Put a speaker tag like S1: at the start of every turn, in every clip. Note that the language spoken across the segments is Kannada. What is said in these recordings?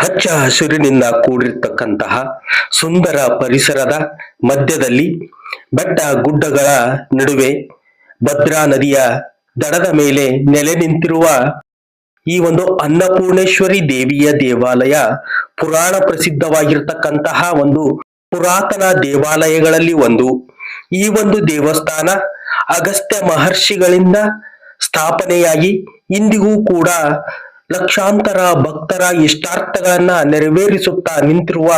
S1: ಹಚ್ಚ ಹಸಿರಿನಿಂದ ಕೂಡಿರ್ತಕ್ಕಂತಹ ಸುಂದರ ಪರಿಸರದ ಮಧ್ಯದಲ್ಲಿ ಬೆಟ್ಟ ಗುಡ್ಡಗಳ ನಡುವೆ ಭದ್ರಾ ನದಿಯ ದಡದ ಮೇಲೆ ನೆಲೆ ನಿಂತಿರುವ ಈ ಒಂದು ಅನ್ನಪೂರ್ಣೇಶ್ವರಿ ದೇವಿಯ ದೇವಾಲಯ ಪುರಾಣ ಪ್ರಸಿದ್ಧವಾಗಿರ್ತಕ್ಕಂತಹ ಒಂದು ಪುರಾತನ ದೇವಾಲಯಗಳಲ್ಲಿ ಒಂದು. ಈ ಒಂದು ದೇವಸ್ಥಾನ ಅಗಸ್ತ್ಯ ಮಹರ್ಷಿಗಳಿಂದ ಸ್ಥಾಪನೆಯಾಗಿ ಇಂದಿಗೂ ಕೂಡ ಲಕ್ಷಾಂತರ ಭಕ್ತರ ಇಷ್ಟಾರ್ಥಗಳನ್ನ ನೆರವೇರಿಸುತ್ತಾ ನಿಂತಿರುವ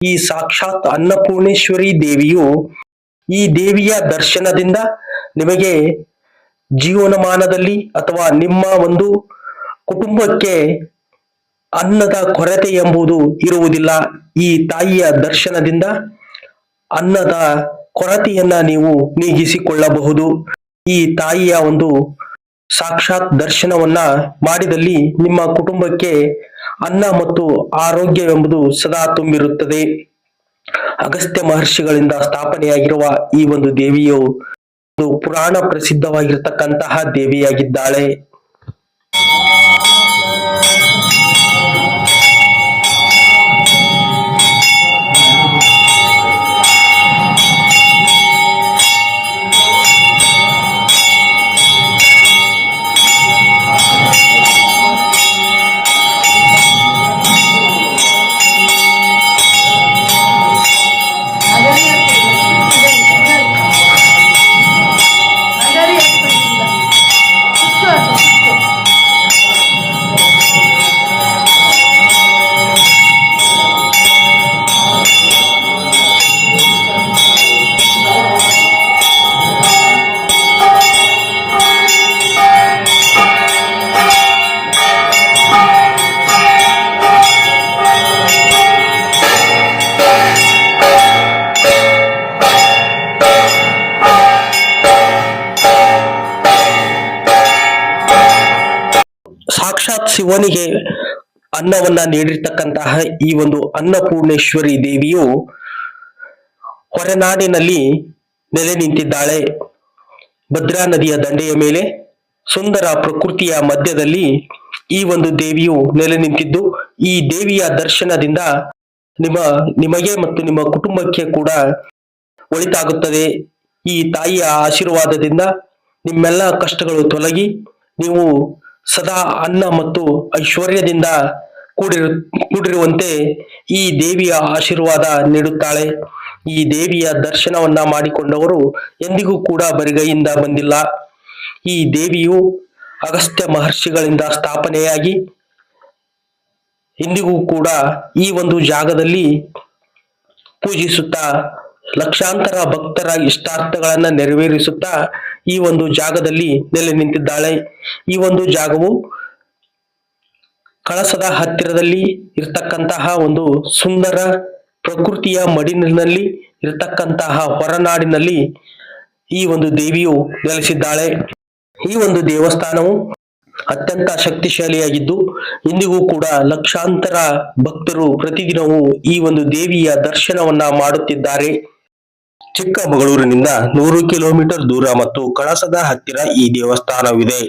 S1: ಈ ಸಾಕ್ಷಾತ್ ಅನ್ನಪೂರ್ಣೇಶ್ವರಿ ದೇವಿಯು ಈ ದೇವಿಯ ದರ್ಶನದಿಂದ ನಿಮಗೆ ಜೀವನಮಾನದಲ್ಲಿ ಅಥವಾ ನಿಮ್ಮ ಒಂದು ಕುಟುಂಬಕ್ಕೆ ಅನ್ನದ ಕೊರತೆ ಎಂಬುದು ಇರುವುದಿಲ್ಲ. ಈ ತಾಯಿಯ ದರ್ಶನದಿಂದ ಅನ್ನದ ಕೊರತೆಯನ್ನ ನೀವು ನೀಗಿಸಿಕೊಳ್ಳಬಹುದು. ಈ ತಾಯಿಯ ಒಂದು ಸಾಕ್ಷಾತ್ ದರ್ಶನವನ್ನ ಮಾಡಿದಲ್ಲಿ ನಿಮ್ಮ ಕುಟುಂಬಕ್ಕೆ ಅನ್ನ ಮತ್ತು ಆರೋಗ್ಯವೆಂಬುದು ಸದಾ ತುಂಬಿರುತ್ತದೆ. ಅಗಸ್ತ್ಯ ಮಹರ್ಷಿಗಳಿಂದ ಸ್ಥಾಪನೆಯಾಗಿರುವ ಈ ಒಂದು ದೇವಿಯು ಪುರಾಣ ಪ್ರಸಿದ್ಧವಾಗಿರತಕ್ಕಂತಹ ದೇವಿಯಾಗಿದ್ದಾಳೆ. ಸಾಕ್ಷಾತ್ ಶಿವನಿಗೆ ಅನ್ನವನ್ನ ನೀಡಿರ್ತಕ್ಕಂತಹ ಈ ಒಂದು ಅನ್ನಪೂರ್ಣೇಶ್ವರಿ ದೇವಿಯು ಹೊರನಾಡಿನಲ್ಲಿ ನೆಲೆ ನಿಂತಿದ್ದಾಳೆ. ಭದ್ರಾ ನದಿಯ ದಂಡೆಯ ಮೇಲೆ ಸುಂದರ ಪ್ರಕೃತಿಯ ಮಧ್ಯದಲ್ಲಿ ಈ ಒಂದು ದೇವಿಯು ನೆಲೆ ನಿಂತಿದ್ದು, ಈ ದೇವಿಯ ದರ್ಶನದಿಂದ ನಿಮ್ಮ, ನಿಮಗೆ ಮತ್ತು ನಿಮ್ಮ ಕುಟುಂಬಕ್ಕೆ ಕೂಡ ಒಳಿತಾಗುತ್ತದೆ. ಈ ತಾಯಿಯ ಆಶೀರ್ವಾದದಿಂದ ನಿಮ್ಮೆಲ್ಲ ಕಷ್ಟಗಳು ತೊಲಗಿ ನೀವು ಸದಾ ಅನ್ನ ಮತ್ತು ಐಶ್ವರ್ಯದಿಂದ ಕೂಡಿರು, ಕೂಡಿರುವಂತೆ ಈ ದೇವಿಯ ಆಶೀರ್ವಾದ ನೀಡುತ್ತಾಳೆ. ಈ ದೇವಿಯ ದರ್ಶನವನ್ನ ಮಾಡಿಕೊಂಡವರು ಎಂದಿಗೂ ಕೂಡ ಬರಿಗೈಯಿಂದ ಬಂದಿಲ್ಲ. ಈ ದೇವಿಯು ಅಗಸ್ತ್ಯ ಮಹರ್ಷಿಗಳಿಂದ ಸ್ಥಾಪನೆಯಾಗಿ ಇಂದಿಗೂ ಕೂಡ ಈ ಒಂದು ಜಾಗದಲ್ಲಿ ಪೂಜಿಸುತ್ತಾ ಲಕ್ಷಾಂತರ ಭಕ್ತರ ಇಷ್ಟಾರ್ಥಗಳನ್ನ ನೆರವೇರಿಸುತ್ತಾ ಈ ಒಂದು ಜಾಗದಲ್ಲಿ ನೆಲೆ ನಿಂತಿದ್ದಾಳೆ. ಈ ಒಂದು ಜಾಗವು ಕಳಸದ ಹತ್ತಿರದಲ್ಲಿ ಇರ್ತಕ್ಕಂತಹ ಒಂದು ಸುಂದರ ಪ್ರಕೃತಿಯ ಮಡಿಲಿನಲ್ಲಿ ಇರತಕ್ಕಂತಹ ಹೊರನಾಡಿನಲ್ಲಿ ಈ ಒಂದು ದೇವಿಯು ನೆಲೆಸಿದ್ದಾಳೆ. ಈ ಒಂದು ದೇವಸ್ಥಾನವು ಅತ್ಯಂತ ಶಕ್ತಿಶಾಲಿಯಾಗಿದ್ದು, ಇಂದಿಗೂ ಕೂಡ ಲಕ್ಷಾಂತರ ಭಕ್ತರು ಪ್ರತಿದಿನವೂ ಈ ಒಂದು ದೇವಿಯ ದರ್ಶನವನ್ನ ಮಾಡುತ್ತಿದ್ದಾರೆ. ಚಿಕ್ಕಮಗಳೂರಿನಿಂದ ನೂರು ಕಿಲೋಮೀಟರ್ ದೂರ ಮತ್ತು ಕಳಸದ ಹತ್ತಿರ ಈ ದೇವಸ್ಥಾನವಿದೆ.